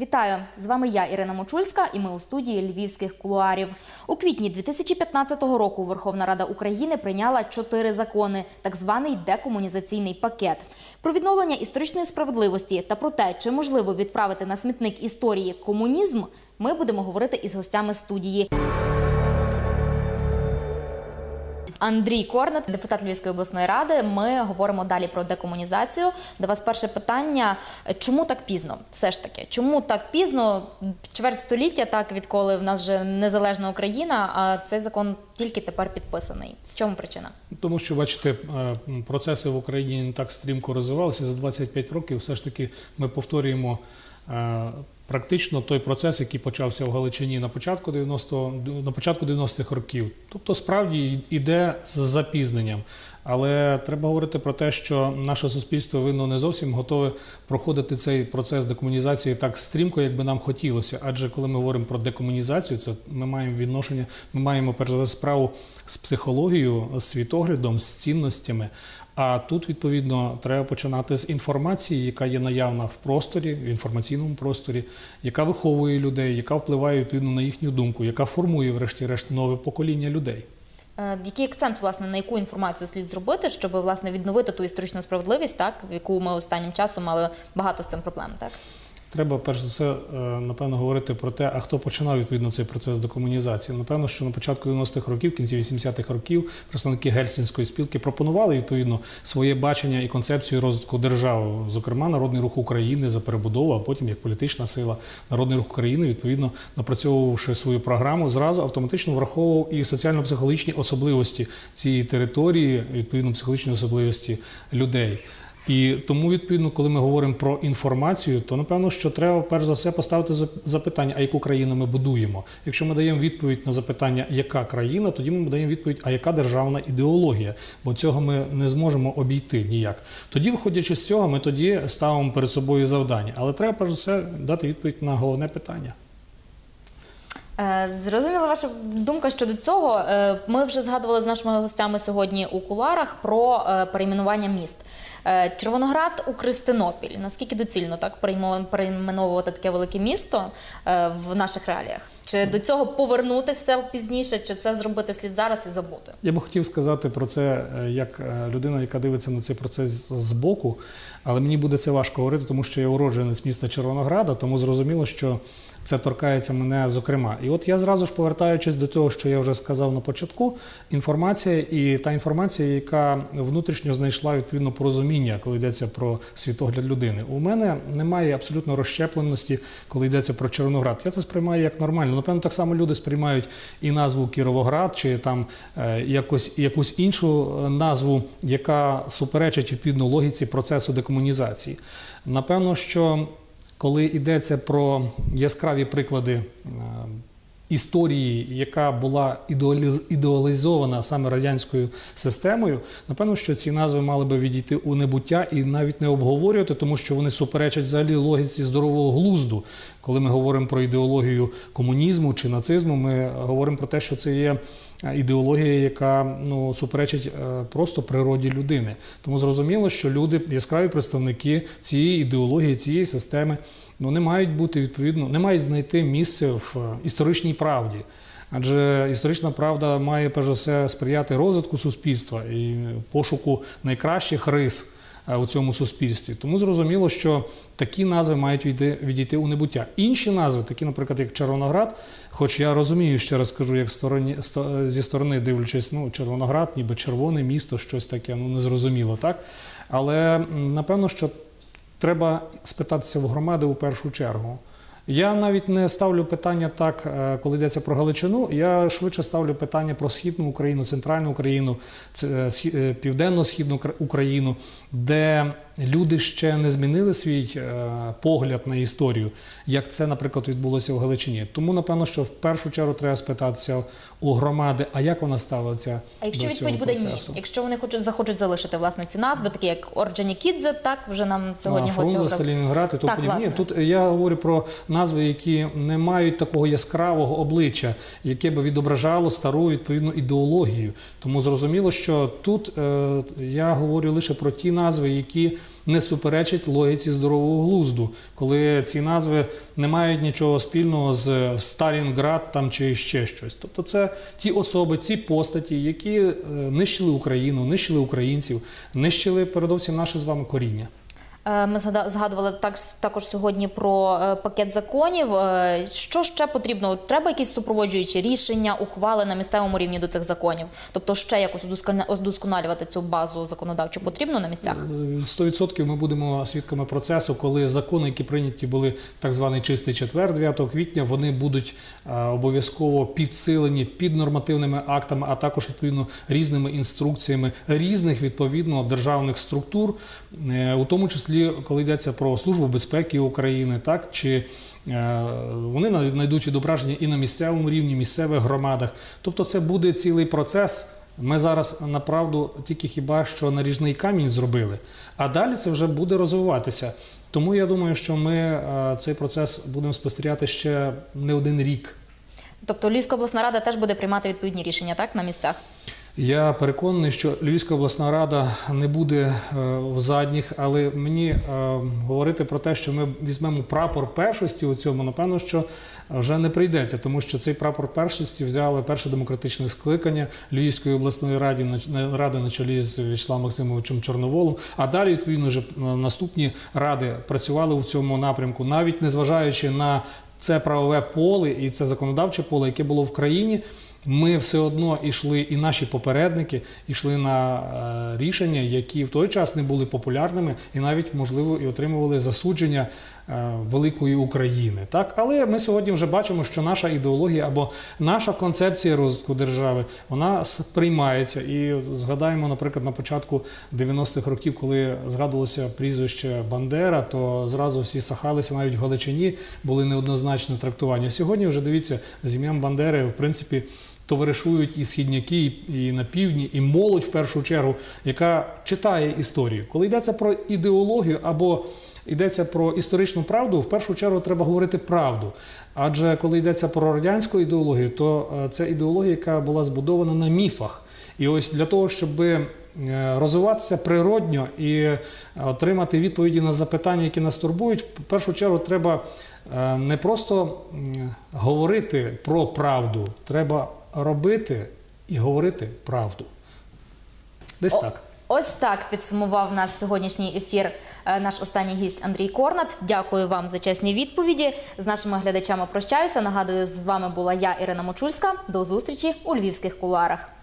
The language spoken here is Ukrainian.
Вітаю! З вами я, Ірина Мочульська, і ми у студії львівських кулуарів. У квітні 2015 року Верховна Рада України прийняла чотири закони, так званий декомунізаційний пакет. Про відновлення історичної справедливості та про те, чи можливо відправити на смітник історії комунізм, ми будемо говорити із гостями студії. Андрій Корнет, депутат Львівської обласної ради. Ми говоримо далі про декомунізацію. До вас перше питання: чому так пізно? Все ж таки, чому так пізно? Чверть століття, так відколи в нас вже незалежна Україна, а цей закон тільки тепер підписаний. В чому причина? Тому що, бачите, е, процеси в Україні не так стрімко розвивалися за 25 років. Все ж таки, ми повторюємо е, практично той процес, який почався в Галичині на початку 90 на початку 90-х років. Тобто, справді йде з запізненням. Але треба говорити про те, що наше суспільство винно не зовсім готове проходити цей процес декомунізації так стрімко, як би нам хотілося. Адже коли ми говоримо про декомунізацію, це ми маємо відношення, ми маємо перш за справу з психологією, з світоглядом, з цінностями. А тут відповідно треба починати з інформації, яка є наявна в просторі, в інформаційному просторі, яка виховує людей, яка впливає відповідно на їхню думку, яка формує, врешті-решт, нове покоління людей. Е, Який акцент власне на яку інформацію слід зробити, щоб власне відновити ту історичну справедливість, так в яку ми останнім часом мали багато з цим проблем, так? Треба перш за все, е, напевно, говорити про те, а хто починав відповідно цей процес декомунізації. Напевно, що на початку 90-х років, в кінці 80-х років, представники гельсінської спілки пропонували відповідно своє бачення і концепцію розвитку держави, зокрема, народний рух України за перебудову, а потім як політична сила, народний рух України, відповідно напрацьовувавши свою програму, зразу автоматично враховував і соціально-психологічні особливості цієї території, відповідно психологічні особливості людей. І тому, відповідно, коли ми говоримо про інформацію, то напевно, що треба перш за все поставити за- запитання, а яку країну ми будуємо. Якщо ми даємо відповідь на запитання, яка країна, тоді ми даємо відповідь, а яка державна ідеологія, бо цього ми не зможемо обійти ніяк. Тоді, виходячи з цього, ми тоді ставимо перед собою завдання. Але треба перш за все дати відповідь на головне питання. Е, Зрозуміла ваша думка щодо цього. Е, Ми вже згадували з нашими гостями сьогодні у куларах про е, перейменування міст. Червоноград у Кристинопіль. Наскільки доцільно так перейменовувати таке велике місто в наших реаліях? Чи до цього повернутися пізніше, чи це зробити слід зараз і забути? Я би хотів сказати про це як людина, яка дивиться на цей процес з боку, але мені буде це важко говорити, тому що я уродженець міста Червонограда, тому зрозуміло, що це торкається мене зокрема. І от я зразу ж повертаючись до того, що я вже сказав на початку, інформація і та інформація, яка внутрішньо знайшла відповідно порозуміння, коли йдеться про світогляд людини. У мене немає абсолютно розщепленості, коли йдеться про Червоноград. Я це сприймаю як нормально. Напевно, так само люди сприймають і назву Кіровоград, чи там е, якось якусь іншу е, назву, яка суперечить відповідно логіці процесу декомунізації. Напевно, що коли йдеться про яскраві приклади е, історії, яка була ідеаліз- ідеалізована саме радянською системою, напевно, що ці назви мали би відійти у небуття і навіть не обговорювати, тому що вони суперечать взагалі логіці здорового глузду. Коли ми говоримо про ідеологію комунізму чи нацизму, ми говоримо про те, що це є е, ідеологія, яка ну, суперечить е, просто природі людини. Тому зрозуміло, що люди, яскраві представники цієї ідеології, цієї системи, ну, не мають бути відповідно, не мають знайти місце в е, історичній правді. Адже історична правда має перш за все сприяти розвитку суспільства і пошуку найкращих рис е, у цьому суспільстві. Тому зрозуміло, що такі назви мають відійти, у небуття. Інші назви, такі, наприклад, як Червоноград, хоч я розумію, ще раз кажу, як стороні, зі сторони дивлячись, ну, Червоноград, ніби червоне місто, щось таке, ну незрозуміло, так? Але напевно, що треба спитатися в громади у першу чергу. Я навіть не ставлю питання так, е, коли йдеться про Галичину. Я швидше ставлю питання про східну Україну, центральну Україну, е, е, південно-східну Кра- Україну, де люди ще не змінили свій е, погляд на історію, як це, наприклад, відбулося в Галичині. Тому, напевно, що в першу чергу треба спитатися у громади, а як вона ставиться А якщо до цього відповідь буде ні, якщо вони хочуть захочуть залишити власне ці назви, такі як Орджонікідзе, так вже нам сьогодні гості Фрунзе. Сталінград і подібне. Ні, тут я говорю про назви, які не мають такого яскравого обличчя, яке би відображало стару відповідну ідеологію. Тому зрозуміло, що тут е, я говорю лише про ті назви, які не суперечить логіці здорового глузду, коли ці назви не мають нічого спільного з Сталінград там чи ще щось. Тобто, це ті особи, ті постаті, які е, нищили Україну, нищили українців, нищили передовсім наше з вами коріння. Е, Ми згадували так, також сьогодні про е, пакет законів. Е, Що ще потрібно? Треба якісь супроводжуючі рішення, ухвали на місцевому рівні до цих законів? Тобто ще якось удосконалювати цю базу законодавчу потрібно на місцях? 100% ми будемо свідками процесу, коли закони, які прийняті були так званий чистий четвер 9 квітня, вони будуть обов'язково підсилені під нормативними актами, а також відповідно різними інструкціями різних відповідно державних структур, у тому числі коли йдеться про службу безпеки України, так чи е, вони знайдуть відображення і на місцевому рівні, місцевих громадах. Тобто, це буде цілий процес. Ми зараз направду тільки хіба що наріжний камінь зробили, а далі це вже буде розвиватися. Тому я думаю, що ми е, цей процес будемо спостерігати ще не один рік. Тобто Львівська обласна рада теж буде приймати відповідні рішення так на місцях. Я переконаний, що Львівська обласна рада не буде е, в задніх, але мені е, говорити про те, що ми візьмемо прапор першості у цьому, напевно, що вже не прийдеться, тому що цей прапор першості взяли перше демократичне скликання Львівської обласної ради ради на чолі з Вячеславом Максимовичем Чорноволом. А далі, відповідно, вже е, наступні ради працювали у цьому напрямку, навіть незважаючи на це правове поле і це законодавче поле, яке було в країні. Ми все одно йшли, і наші попередники йшли на е, рішення, які в той час не були популярними, і навіть можливо і отримували засудження великої України. Так, але ми сьогодні вже бачимо, що наша ідеологія або наша концепція розвитку держави вона сприймається. І згадаємо, наприклад, на початку 90-х років, коли згадувалося прізвище Бандера, то зразу всі сахалися навіть в Галичині були неоднозначні трактування. Сьогодні вже дивіться з ім'ям Бандери, в принципі. Товаришують і східняки, і на півдні, і молодь в першу чергу, яка читає історію. Коли йдеться про ідеологію або йдеться про історичну правду, в першу чергу треба говорити правду. Адже коли йдеться про радянську ідеологію, то е, це ідеологія, яка була збудована на міфах. І ось для того, щоб е, розвиватися природньо і е, отримати відповіді на запитання, які нас турбують, в першу чергу треба не просто говорити про правду, треба робити і говорити правду. Десь О, так. Ось так підсумував наш сьогоднішній ефір е, наш останній гість Андрій Корнат. Дякую вам за чесні відповіді. З нашими глядачами прощаюся. Нагадую, з вами була я, Ірина Мочульська. До зустрічі у львівських кулуарах.